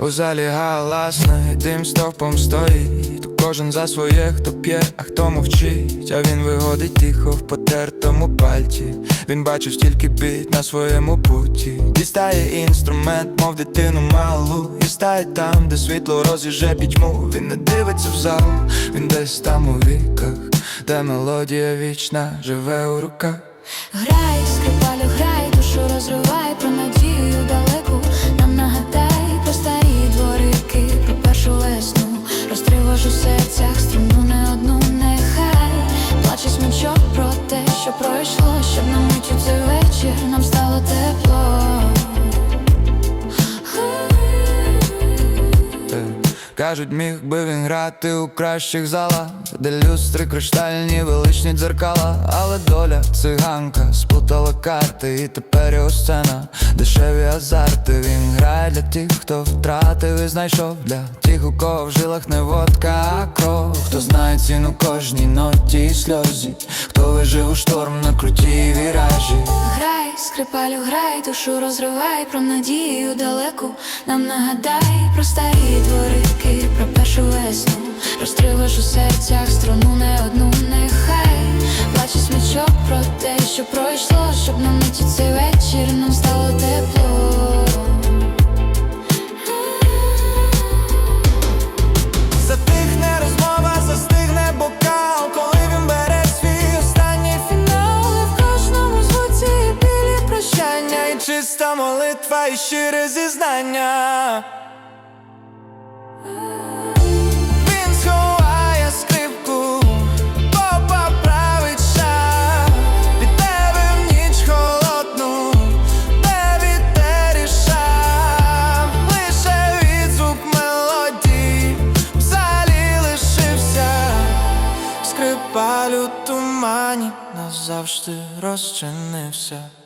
У залі галасно, і дим стовпом стоїть. Кожен за своє, хто п'є, а хто мовчить. А він виходить тихо в потертому пальці Він бачив стільки бід на своєму путі. Дістає інструмент, мов дитину малу. І ставить там, де світло розіже пітьму. Він не дивиться в зал, він десь там у віках Де мелодія вічна живе у руках. Грай, Розтривож у серцях струну Кажуть, міг би він грати у кращих залах, де люстри криштальні, величні дзеркала, але доля циганка сплутала карти, і тепер його сцена, дешеві азарти. Він грає для тих, хто втратив і знайшов для тих, у кого в жилах не водка, а кров. Хто знає ціну кожній ноті і сльозі, хто вижив у шторм на крутій віражі. Скрипалю, грай, душу розривай про надію далеку. Нам нагадай про старі дворики, чиста молитва і щире зізнання. Він сховає скрипку, поправить шаг Від тебе в ніч холодну, де вітер і шам Лише відзвук мелодії в залі лишився назавжди розчинився